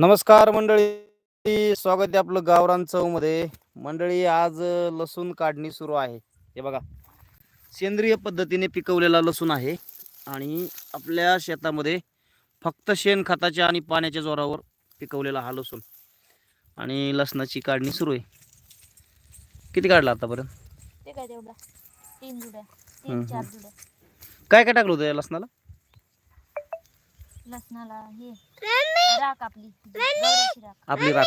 नमस्कार मंडळी. स्वागत आहे आपलं गावरान चौमध्ये. मंडळी आज लसूण काढणी सुरू आहे. हे बघा. सेंद्रिय पद्धतीने पिकवलेला लसूण आहे आणि आपल्या शेतामध्ये फक्त शेणखताच्या आणि पाण्याच्या जोरावर पिकवलेला हा लसूण. आणि लसणाची काढणी सुरू आहे. किती काढला आतापर्यंत? काय काय काय टाकलं होतं या लसणाला? लसणाला हे. राख आपली. राख. आपली राख.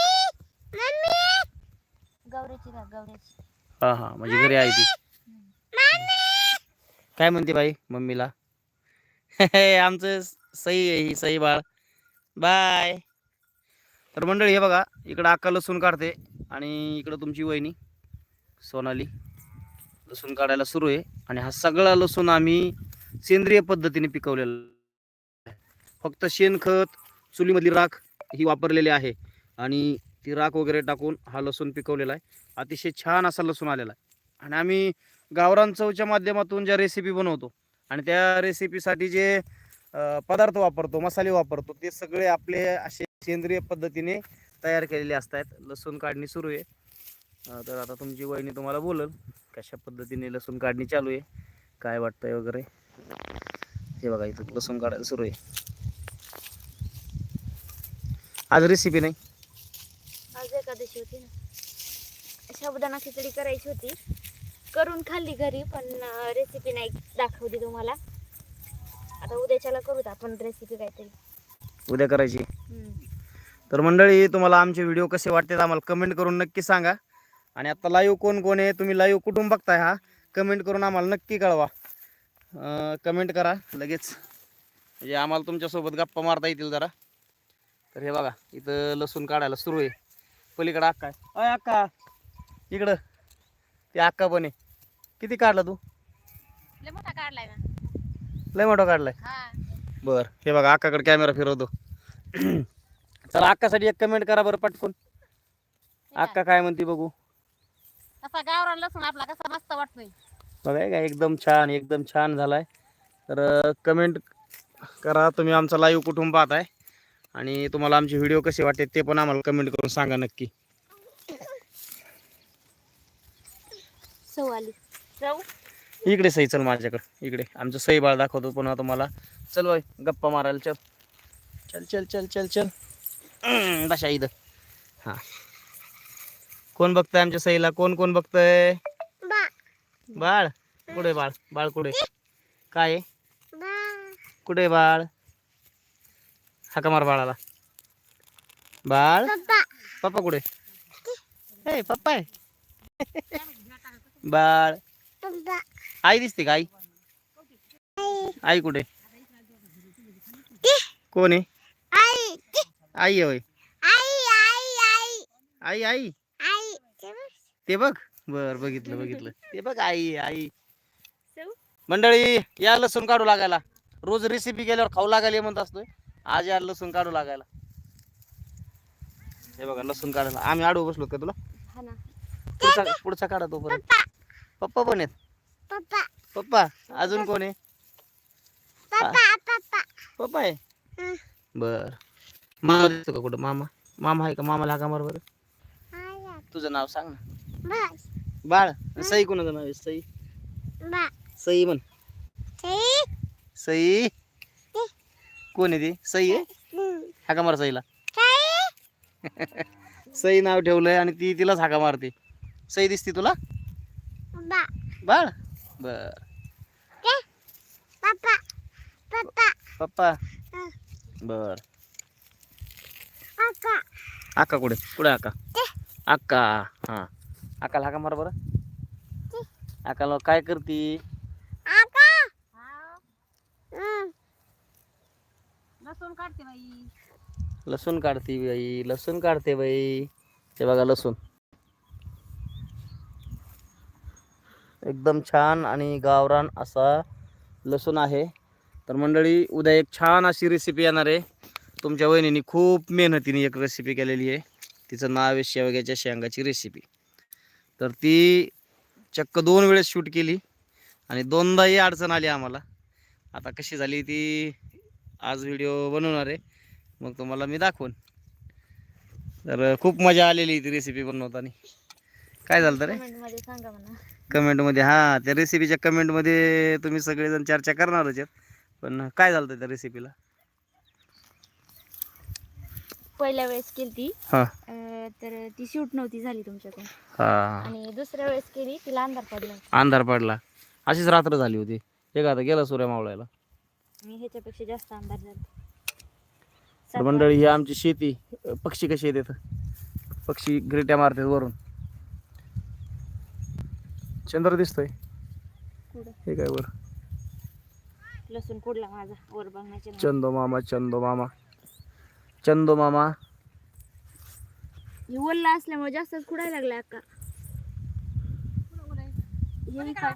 गवऱ्याची राख गवऱ्याची हां हां म्हणजे घरी आहे ती. काय म्हणते बाई मम्मीला? आमचं सई आहे ही सई बाळ. बाय. तर मंडळी हे बघा इकडं अक्का लसूण काढते आणि इकडं तुमची वहिनी सोनाली. लसूण काढायला सुरू आहे आणि हा सगळा लसूण आम्ही सेंद्रिय पद्धतीने पिकवलेला. फक्त शेणखत चुलीमधली राख ही वापरलेली आहे. आणि ती राख वगैरे टाकून हा लसूण पिकवलेला आहे. अतिशय छान असा लसूण आलेला आहे. आणि आम्ही गावरान चवच्या माध्यमातून ज्या रेसिपी बनवतो आणि त्या रेसिपीसाठी जे पदार्थ वापरतो मसाले वापरतो ते सगळे आपले असे सेंद्रिय पद्धतीने तयार केलेले असतात. लसूण काढणी सुरू आहे. तर आता तुमची वहिनी तुम्हाला बोलल कशा पद्धतीने लसूण काढणी चालू आहे काय वाटतंय वगैरे. हे बघा इथं लसूण काढायला सुरू आहे. आज रेसिपी नाही. आज एकादशी होती ना. साबुदाणा खिचडी करायची होती. करून खाल्ली घरी पण रेसिपी नाही दाखवली तुम्हाला. आता उद्याच्याला करूत आपण रेसिपी काहीतरी. उद्या करायची. तर मंडळी तुम्हाला आमचे व्हिडिओ कसे वाटतात आम्हाला कमेंट करून नक्की सांगा. आणि आता लाईव्ह कोण कोण आहे तुम्ही लाईव्ह कुठून बघताय हा? कमेंट करून आम्हाला नक्की कळवा. कमेंट करा लगेच. म्हणजे आम्हाला तुमच्यासोबत गप्पा मारता येतील जरा. तर हे बघा इथं लसूण काढायला सुरू आहे. पलीकडं अक्का आहे. अय अक्का इकडं. ते अक्का पण आहे. किती काढला तू? लय मोठा काढलाय ना. लय मोठा काढलाय. हा. बर हे बघा अक्काकडे कॅमेरा फिरवतो. चला अक्कासाठी एक कमेंट करा बरं पटकून. अक्का काय म्हणते बघू. असा गावरान लसूण आपला कसा मस्त वाटतोय. बघा हे काय एकदम छान एकदम छान झालाय. तर कमेंट करा तुम्ही आमचा लाईव्ह कुठून पाहताय? आणि तुम्हाला आमचे व्हिडिओ कसे वाटते ते पण आम्हाला कमेंट करून सांगा नक्की. इकडे सई चल माझ्याकडे. इकडे. आमचं सई बाळ दाखवतो पुन्हा तुम्हाला. चल बाय गप्पा मारायला चल. चल चल चल चल चल. बसा इथं. हां. कोण बघतंय आमच्या सईला? कोण कोण बघतंय? बाळ. कुठे बाळ? बाळ कुठे? काय? कुठे बाळ? हाका मार बाळाला. बाळ पप्पा. कुठे? ए पप्पा आहे. बाळ. आई दिसते का आई? आई कुठे? कोण आहे? आई. आहे होय. आई आई ते बघ. बर बघितलं बघितलं. ते बघ आई आई. मंडळी या लसूण काढू लागायला. रोज रेसिपी केल्यावर खाऊ लागायला म्हणत असतोय. आज या लसूण काढू लागायला. हे बघा लसूण काढायला. आम्ही आडू बसलो का तुला? हा ना. पुढचा पुढचा काढा तो परत पप्पा पण आहेत? पप्पा. अजून कोण आहे? पप्पा आहे? बर. मामा दिसतो का कुठं? मामा. मामा आहे का? मामाला हाका मार बरं. तुझं नाव सांग ना. बाळ. सई कोणाचं नाव आहे? सई. सई म्हण. सई. कोण आहे ती? सई आहे? हाका मार सईला. सई नाव ठेवलंय आणि ती तिलाच हाका मारते. सई दिसते तुला? बाळ? बर. पप्पा. बर. अक्का. कुठे? कुठे अक्का? अक्का. हा. अक्काला हाका मार बरं. अक्काला काय करती? लसूण काढते बाई. लसूण काढते बाई लसूण काढते बाई. ते बघा लसूण. एकदम छान आणि गावरान असा लसूण आहे. तर मंडळी उद्या एक छान अशी रेसिपी येणार आहे. तुमच्या वहिनीने खूप मेहनतीने एक रेसिपी केलेली आहे. तिचं नाव आहे शेवग्याच्या शेंगाची रेसिपी तर ती चक्क दोन वेळेस शूट केली आणि दोनदाही अडचण आली आम्हाला. आता कशी झाली ती आज व्हिडिओ बनवणार आहे. मग तुम्हाला मी दाखवून. तर खूप मजा आलेली ती रेसिपी बनवताना. काय झालं रे? कमेंटमध्ये सांगा म्हणा. कमेंटमध्ये हा त्या रेसिपीच्या कमेंटमध्ये तुम्ही सगळेजण चर्चा करणारच आहेत. पण काय झालं त्या रेसिपीला पहिल्या वेळेस केली ती हां तर ती शूट नव्हती झाली तुमच्याकडून. हां. आणि दुसऱ्या वेळेस केली तिला अंधार पडला. अंधार पडला. अशीच रात्र झाली होती. हे का आता गेला सूर्य मावळायला? आणि ह्याच्यापेक्षा जास्त झाला. तर मंडळी ही आमची शेती पक्षी कशी येतात पक्षी ग्रेट्या मारतात वरून. चंद्र दिसतोय. कुठं? हे काय वर लसूण कुडला माझा? वर बघण्याचे चंदो मामा चंदो मामा. चंदो मामा. हे ओल्ला असल्यामुळे जास्तच कुडायला लागला अक्का. हे काय?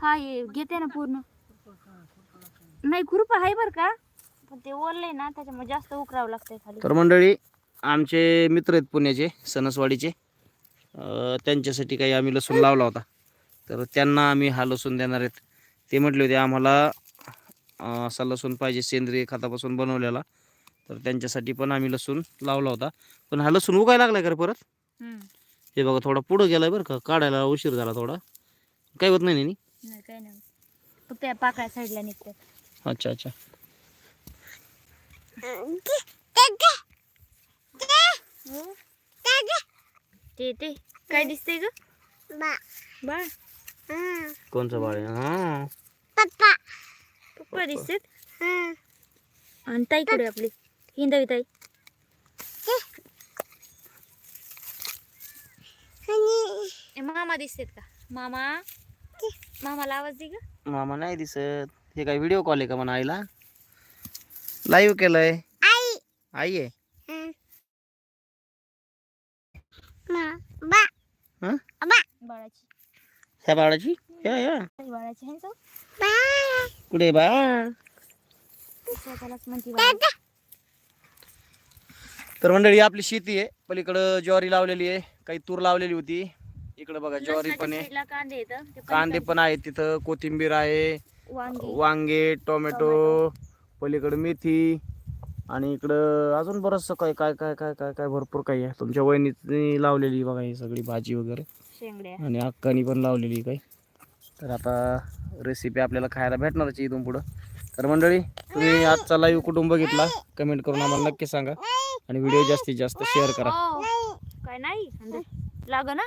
हा हे घेते ना पूर्ण. नाही खुरप आहे बर का? पण ते ओललंय ना त्याच्यामुळे जास्त उकरावं लागतंय खाली. तर मंडळी आमचे मित्र आहेत पुण्याचे सणसवाडीचे अं, त्यांच्यासाठी काही आम्ही लसूण लावला होता. तर त्यांना आम्ही हा लसूण देणार आहेत. ते म्हटले होते आम्हाला अं, असा लसूण पाहिजे सेंद्रिय खतापासून बनवलेला. तर त्यांच्यासाठी पण आम्ही लसूण लावला होता. पण हा लसूण उगायला लागलाय का रे परत? हम्म. हे बघा थोडा पुढं गेलाय बरं का. काढायला उशीर झाला थोडा. काही होत नाही नी नाही काय नाही. फक्त त्या पाकळ्या साईडला निघते अच्छा अच्छा. ते ते. काय दिसतंय ग? बाळ. कोणचं बाळ आहे? हा. पप्पा दिसतेत? आणि ताई कुठे आपली? हिंदवी ताई. मामा दिसतेत का? मामा? मामाला आवाज दे ग. मामा नाही दिसत. हे काय व्हिडिओ कॉल आहे का म्हणा आईला? लाईव्ह केलंय. आई. आहे. हं? बाळाची. ह्या बाळाची? या या. ताई बाळाची आहे तो? कुठे बाळ स्वतःलाच म्हणते बाळ. तर मंडळी आपली शेती आहे. पलीकडं ज्वारी लावलेली आहे. काही तूर लावलेली होती. इकडं बघा ज्वारी पण आहे. कांदे येतं कांदे पण आहेत तिथं. कोथिंबीर आहे. वांगी. वांगे टोमॅटो पलीकडं मेथी आणि इकडं अजून बरंचसं काय काय काय काय काय काय भरपूर काही आहे. तुमच्या वहिनीने लावलेली बघा ही सगळी भाजी वगैरे. शेंगड्या. आणि अक्कानी पण लावलेली काही. तर आता रेसिपी आपल्याला खायला भेटणारच आहे इथून पुढं. तर मंडळी तुम्ही आजचा लाईव्ह कुटुंब बघितला कमेंट करून आम्हाला नक्की सांगा. आणि व्हिडिओ जास्तीत जास्त शेअर करा. ओ, काय नाही. लाग ना